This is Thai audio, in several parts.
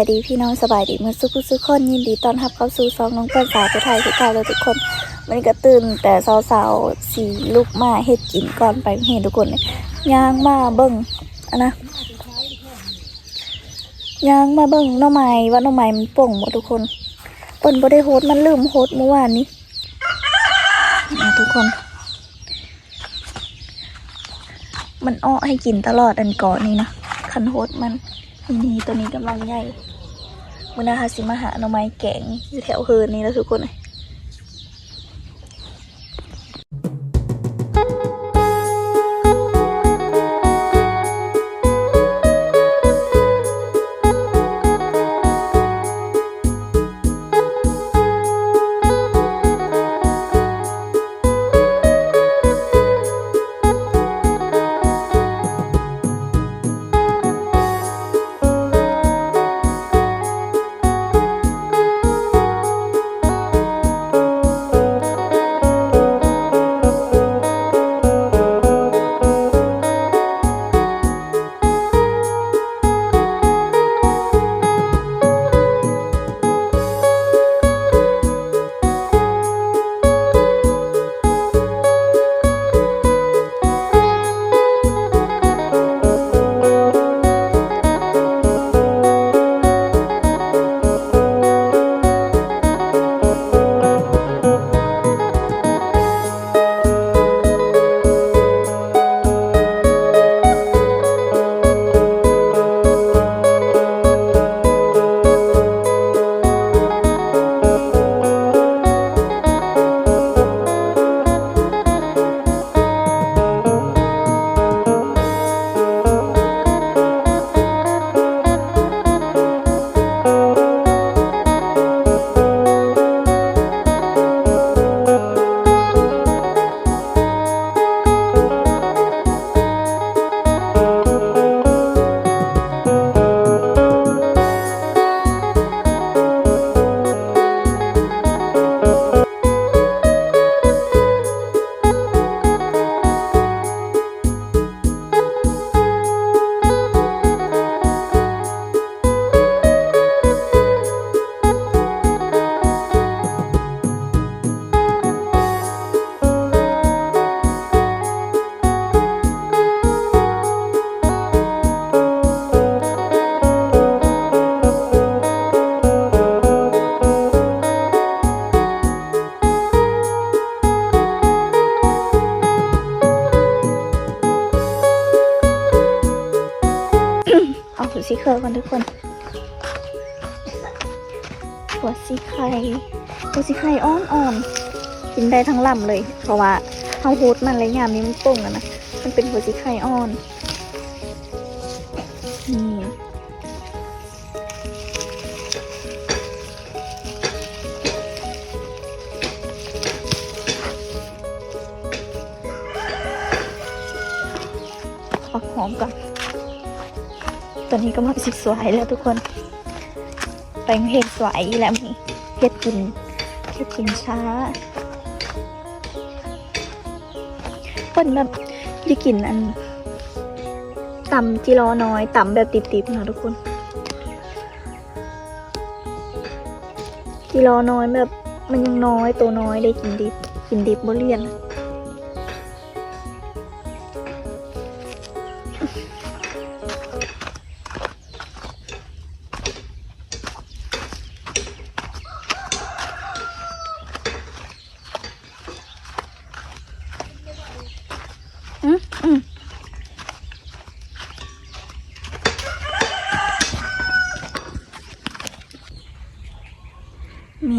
ายดีพี่น้องสบายดีเมื่อสุขสุขคนยินดีต้อนรับเข้าสู่ซองน้องเปิ้ลสาวไทยทุกท่านเลยทุกคนวันก็ตื่นแต่สาวๆสีลุกมาเฮ็ดกินก่อนไปเห็นทุกคนเนี่ยย่างมาเบิ่งอะนะย่างมาเบิ่งน้องไม้ว่าน้องไม้มันป่งหมดทุกคนเปิ้ลบ่ได้โฮดมันลืมโฮดเมื่อวานนี้ทุกคน มันอ้อให้กินตลอดอันก่อนนี่นะคันโฮดมันนี่ตัวนี้กำลังใหญ่ มือนาฮาสิมาหาหน่อไม้แกงอยู่แถวเฮินนี่แล้วทุกคนเลย เอาหัวซีเคอร์กันทุกคน หัวซีไข่หัวซีไข่อ่อนอ่อนๆกินได้ทั้งลำเลย เพราะว่าเขาฮูดมันเลยยามนี้มันป่งแล้วนะมันเป็นหัวซีไข่อ่อนนี่ปักหอมก่อน ตอนนี้ก็มาสิสวยแล้วทุกคน ไปเห็ดสวยแล้วนี่เห็ดกินเห็ดกินช้าเปิ้นแบบได้กินอันต่ำจิรอน้อยต่ำแบบติบๆนะทุกคน จิรอน้อยแบบมันยังน้อยตัวน้อยได้กินดิบกินดิบบ่เลี่ยน เม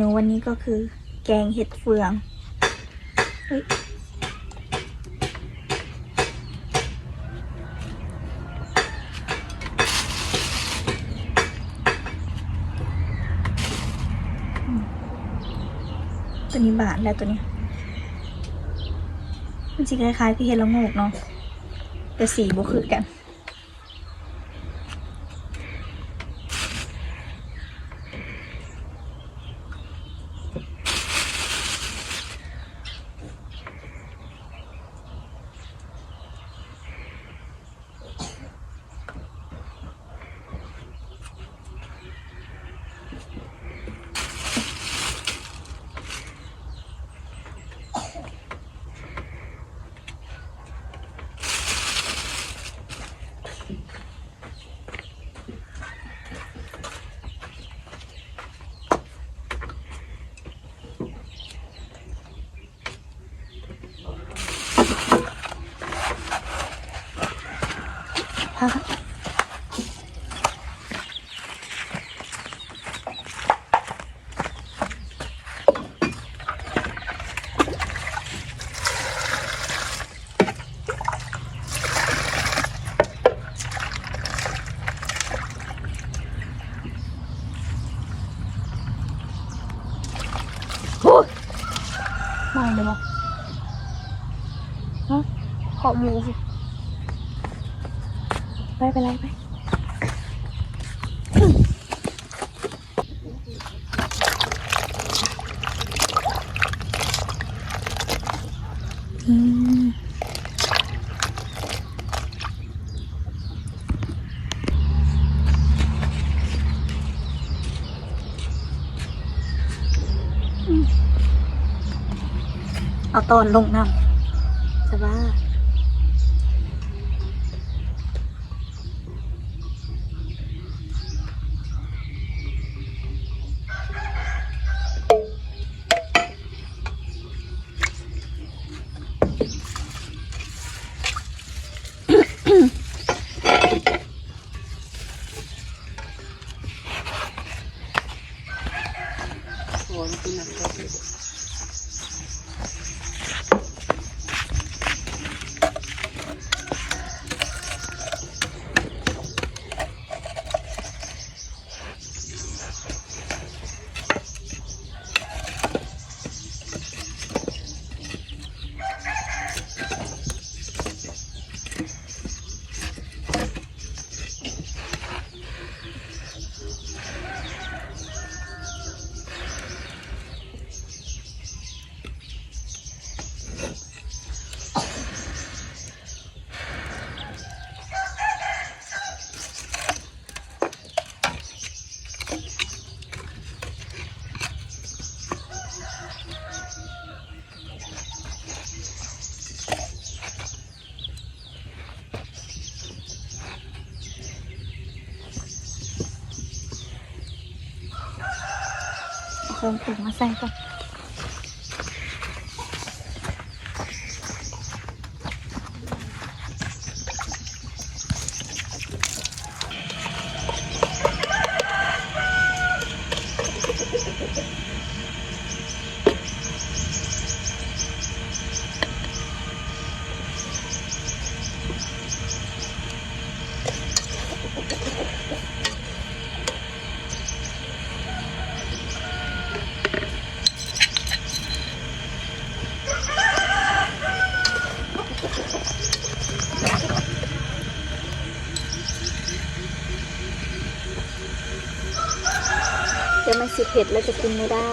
นูวันนี้ก็คือ แกงเห็ดเฟืองเฮ้ยตัวนี้บาทแล้วตัวนี้ มันสีคล้ายๆพี่เห็ดละโงกเนาะแต่สีบ่คือกัน เอาตอนลงน้ำจะว่าเอา เครื่องปรุงมาใส่ก่อน เดี๋ยวมันสิเผ็ดแล้วจะกินไม่ได้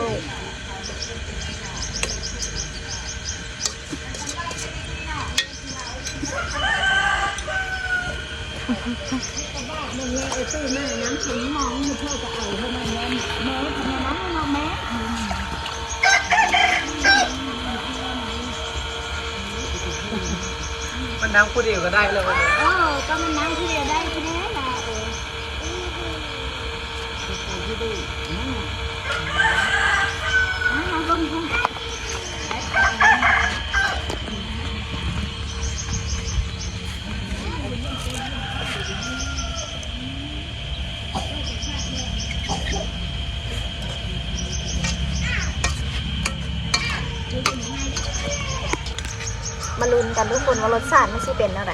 มันนั่งผู้เดียวก็ได้เลยวันนี้เออก็มันน้ำที่เดียวได้ที่นี้ละเอออ่าลงทุน มาลุ้นกันทุกคนว่ารสชาติไมันสิเป็นอะไร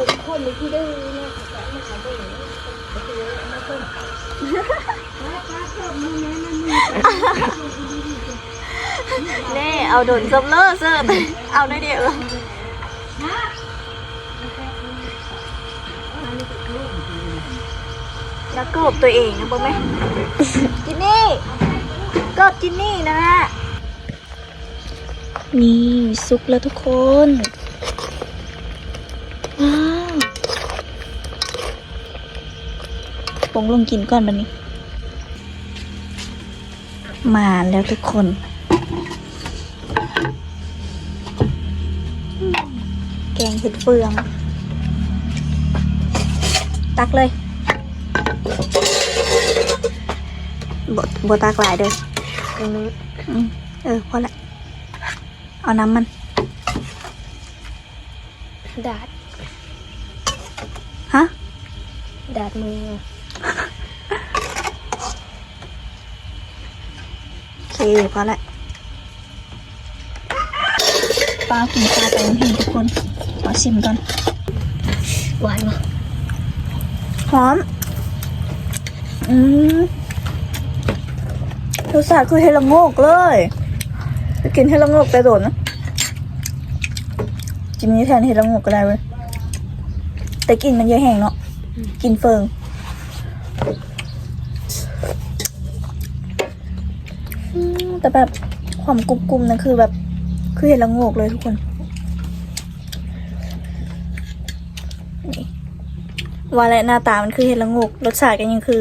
บุคคลที่ดื้อเนี่ยจะไม่ได้อย่างนี้ก็คือไม่ต้นแล้วก็เพิ่มมันนี้มันมีเน่เอาโดนซัมเลอร์เสิร์ฟเอาได้เดียวแล้วกบตัวเองนะบ่ไหมจินนี่กบจินนี่นะฮะนี่ซุกแล้วทุกคน งลงกินก่อนบันนี้ มาแล้วทุกคนแกงเห็ดเฟือง ตักเลยบดบตักหลายเด้อตรงนี้อืมเออพอละเอาน้ำมัน ดาด ฮะ ดาดมือ โอ เคพอละป้ากินปลาไปเห็นทุกคน ขอชิมก่อน หวานปะหอม อืมรสชาติคือเฮดละโงกเลยไปกินเฮดละโงกแต่โดนนะกินนี้แทนเฮดละโงกก็ได้เว้ยแต่กลินมันเยอะแห้งเนาะกลินเฟิงอืม แต่แบบความกรุบๆนะคือแบบ คือเห็นละงกเลยทุกคนว่าและหน้าตามันคือเห็ดละงกรสชาติกันยังคือ